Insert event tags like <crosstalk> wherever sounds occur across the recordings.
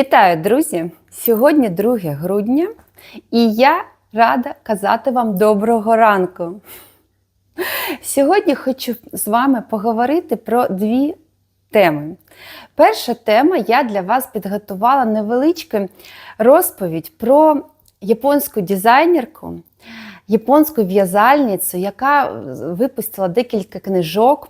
Вітаю, друзі! Сьогодні 2 грудня, і я рада казати вам доброго ранку. Сьогодні хочу з вами поговорити про дві теми. Перша тема я для вас підготувала невеличку розповідь про японську дизайнерку, японську в'язальницю, яка випустила декілька книжок.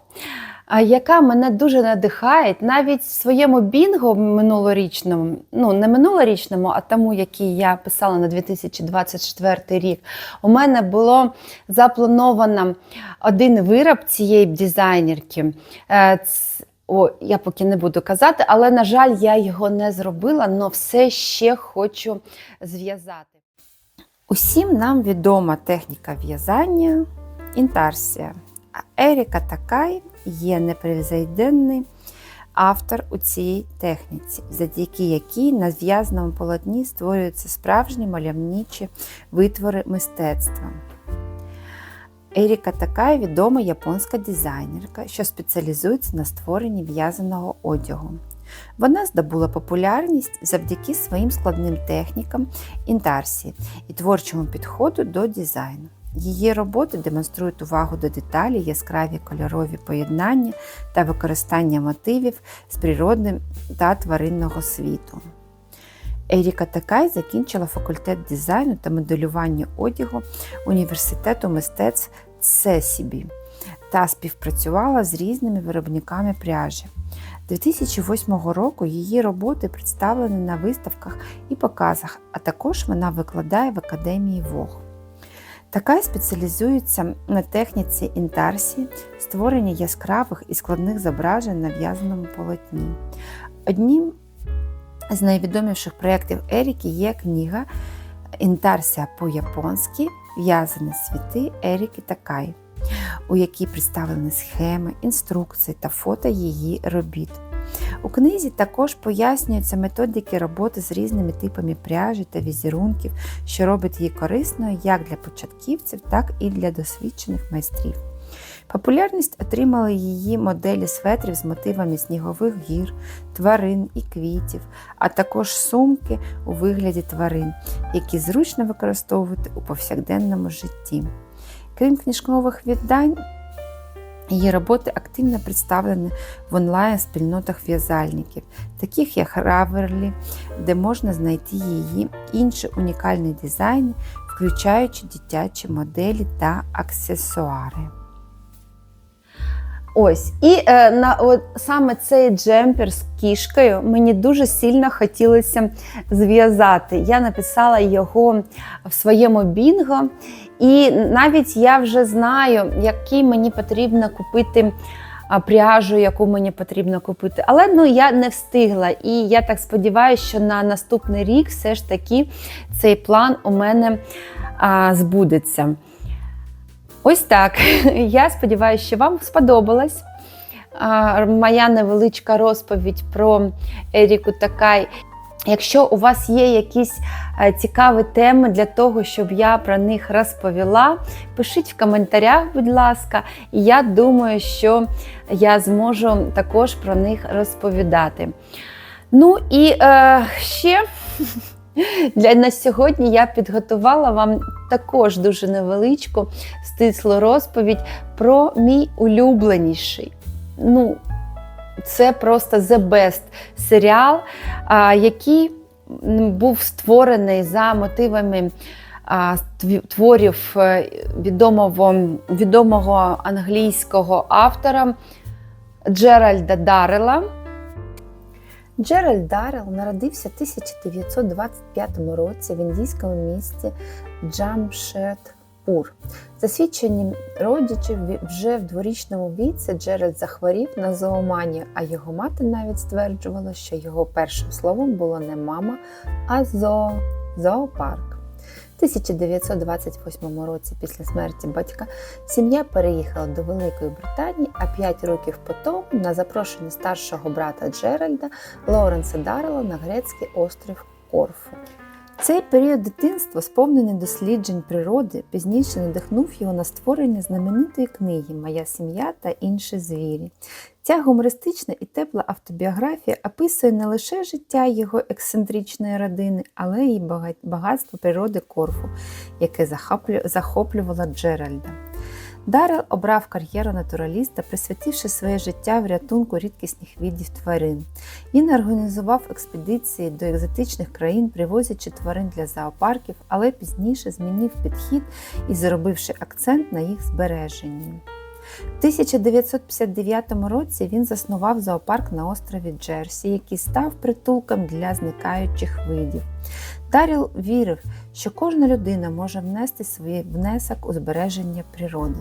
Яка мене дуже надихає, навіть в своєму бінго минулорічному, ну не минулорічному, а тому, який я писала на 2024 рік, у мене було заплановано один вироб цієї дизайнерки. Е, О, я поки не буду казати, але, на жаль, я його не зробила, але все ще хочу зв'язати. Усім нам відома техніка в'язання інтарсія. А Еріка Такай є непревзойденний автор у цій техніці, завдяки якій на зв'язаному полотні створюються справжні мальовничі витвори мистецтва. Еріка Такай відома японська дизайнерка, що спеціалізується на створенні в'язаного одягу. Вона здобула популярність завдяки своїм складним технікам інтарсії і творчому підходу до дизайну. Її роботи демонструють увагу до деталі, яскраві кольорові поєднання та використання мотивів з природним та тваринного світу. Еріка Такай закінчила факультет дизайну та моделювання одягу університету мистецтв Цесібі та співпрацювала з різними виробниками пряжі. 2008 року її роботи представлені на виставках і показах, а також вона викладає в академії ВОГ. Така спеціалізується на техніці інтарсії, створення яскравих і складних зображень на в'язаному полотні. Одним з найвідоміших проєктів Еріки є книга Інтарсія по-японськи В'язані світи Еріки Такай, у якій представлені схеми, інструкції та фото її робіт. У книзі також пояснюються методики роботи з різними типами пряжі та візерунків, що робить її корисною як для початківців, так і для досвідчених майстрів. Популярність отримали її моделі светрів з мотивами снігових гір, тварин і квітів, а також сумки у вигляді тварин, які зручно використовувати у повсякденному житті. Крім книжкових віддань, Її роботи активно представлені в онлайн-спільнотах в'язальників, таких як Раверлі, де можна знайти її інші унікальні дизайни, включаючи дитячі моделі та аксесуари. Ось, і е, на от, саме цей джемпер з кішкою мені дуже сильно хотілося зв'язати. Я написала його в своєму бінго, і навіть я вже знаю, який мені потрібно купити пряжу, яку мені потрібно купити. Але ну, я не встигла. І я так сподіваюся, що на наступний рік все ж таки цей план у мене а, збудеться. Ось так. <laughs> Я сподіваюся, що вам сподобалась моя невеличка розповідь про Еріку Такай. Якщо у вас є якісь е, цікаві теми для того, щоб я про них розповіла, пишіть в коментарях, будь ласка, і я думаю, що я зможу також про них розповідати. Ну і е, ще <laughs> для на сьогодні я підготувала вам також дуже невеличку стислу розповідь про мій улюбленіший. Ну, це просто the best серіал, який був створений за мотивами творів е, відомого, відомого англійського автора Джеральда Даррела. Джеральд Даррел народився в 1925 році в індійському місті Джамшедпур. За свідченням родичів, вже в дворічному віці Джеральд захворів на зооманію, а його мати навіть стверджувала, що його першим словом було не мама, а зоо, зоопарк. В 1928 році після смерті батька сім'я переїхала до Великої Британії, а 5 років по тому на запрошення старшого брата Джеральда Лоуренса Даррела на грецький острів Корфу. Цей період дитинства, сповнений досліджень природи, пізніше надихнув його на створення знаменитої книги Моя сім'я та інші звірі. Ця гумористична і тепла автобіографія описує не лише життя його ексцентричної родини, але й багатство природи Корфу, яке захоплю- захоплювало Джеральда. Даррел обрав кар'єру натураліста, присвятивши своє життя врятунку рідкісних видів тварин. Він організував експедиції до екзотичних країн, привозячи тварин для зоопарків, але пізніше змінив підхід і зробивши акцент на їх збереженні. В 1959 році він заснував зоопарк на острові Джерсі, який став притулком для зникаючих видів. Даріл вірив, що кожна людина може внести свій внесок у збереження природи.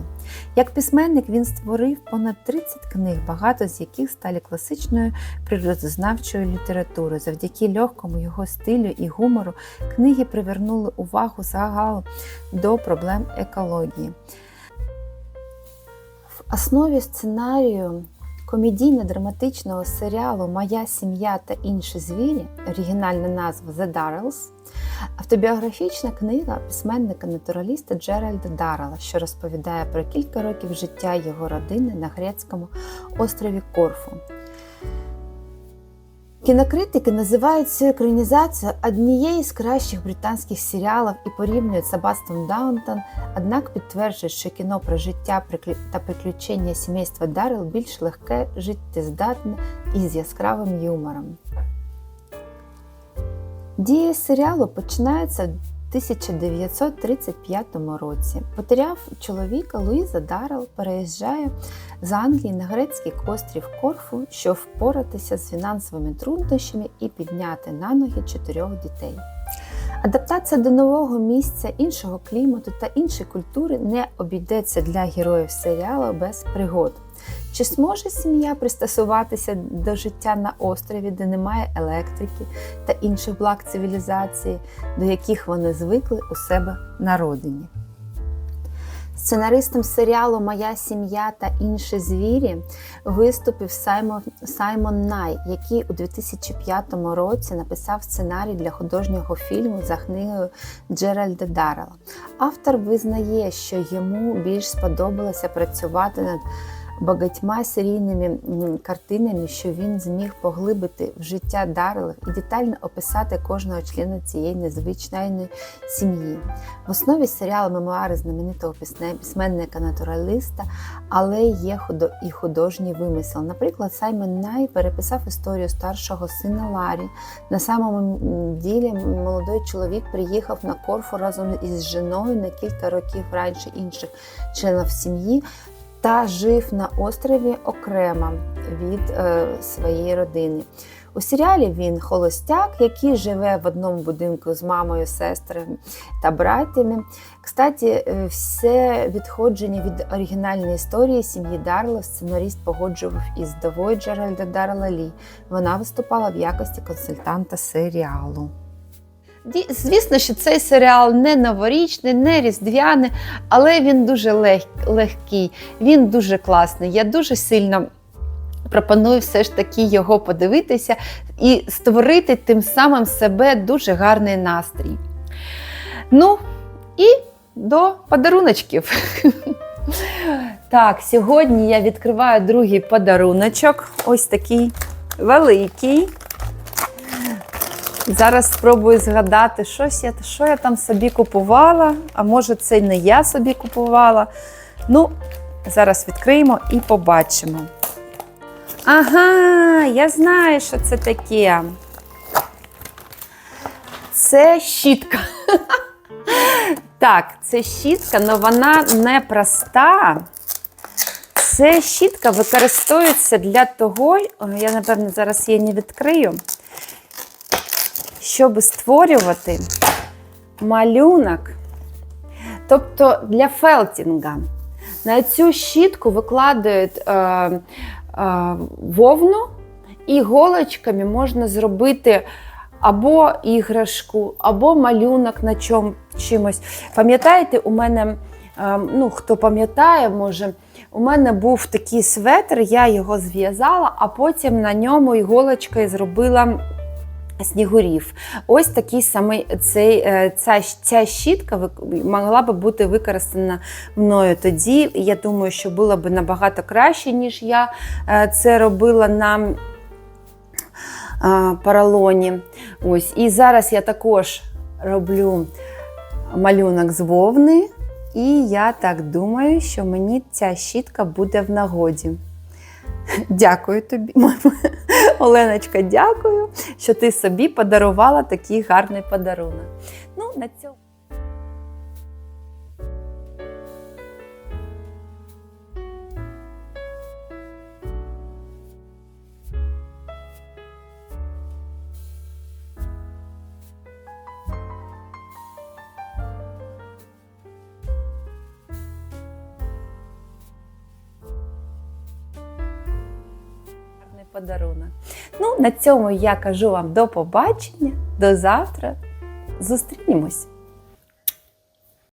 Як письменник він створив понад 30 книг, багато з яких стали класичною природознавчою літературою. Завдяки легкому його стилю і гумору книги привернули увагу загалом до проблем екології. В основі сценарію комедійно-драматичного серіалу Моя сім'я та інші звірі, оригінальна назва The Darrells, автобіографічна книга письменника-натураліста Джеральда Даррела, що розповідає про кілька років життя його родини на грецькому острові Корфу. Кінокритики називають цю екранізацію однією з кращих британських серіалів і порівнюють з Аббатством Даунтон, однак підтверджують, що кіно про життя та приключення сімейства Даррел більш легке, життєздатне і з яскравим юмором. Дія серіалу починається в 1935 році. Потеряв чоловіка Луїза Даррел переїжджає з Англії на грецький острів Корфу, щоб впоратися з фінансовими труднощами і підняти на ноги чотирьох дітей. Адаптація до нового місця, іншого клімату та іншої культури не обійдеться для героїв серіалу без пригод. Чи зможе сім'я пристосуватися до життя на острові, де немає електрики та інших благ цивілізації, до яких вони звикли у себе на родині? Сценаристом серіалу Моя сім'я та інші звірі виступив Саймон, Саймон Най, який у 2005 році написав сценарій для художнього фільму за книгою Джеральда Даррела. Автор визнає, що йому більш сподобалося працювати над багатьма серійними картинами, що він зміг поглибити в життя Даррелів і детально описати кожного члена цієї незвичайної сім'ї. В основі серіалу мемуари знаменитого письменника-натураліста, але є і художній вимисел. Наприклад, Саймон Най переписав історію старшого сина Ларі. На самому ділі молодий чоловік приїхав на Корфу разом із жіною на кілька років раніше інших членів сім'ї та жив на острові окремо від е, своєї родини. У серіалі він холостяк, який живе в одному будинку з мамою, сестрами та братями. Кстати, е, все відходження від оригінальної історії сім'ї Дарла сценаріст погоджував із довою Джеральда Дарла Лі. Вона виступала в якості консультанта серіалу. Звісно, що цей серіал не новорічний, не різдвяний, але він дуже лег- легкий, він дуже класний. Я дуже сильно пропоную все ж таки його подивитися і створити тим самим себе дуже гарний настрій. Ну, і до подаруночків. <laughs> Так, сьогодні я відкриваю другий подаруночок. Ось такий великий. Зараз спробую згадати, щось я, що я там собі купувала, а може це не я собі купувала. Ну, зараз відкриємо і побачимо. Ага, я знаю, що це таке. Це щітка. <laughs> Так, це щітка, але вона не проста. Це щітка використовується для того, я, напевно, зараз її не відкрию, щоб створювати малюнок, тобто для фелтінга. На цю щітку викладають е, е, вовну, і голочками можна зробити або іграшку, або малюнок на чом, чимось. Пам'ятаєте, у мене, е, ну хто пам'ятає, може, у мене був такий светр, я його зв'язала, а потім на ньому іголочкою зробила снігурів. Ось такий самий цей, е, ця, ця щітка могла би бути використана мною тоді. Я думаю, що було б набагато краще, ніж я е, це робила на е, поролоні. Ось. І зараз я також роблю малюнок з вовни, і я так думаю, що мені ця щітка буде в нагоді. Дякую тобі, Оленочка, дякую, що ти собі подарувала такий гарний подарунок. Ну, на цьому. Подарунок. Ну, на цьому я кажу вам до побачення, до завтра. Зустрінемось!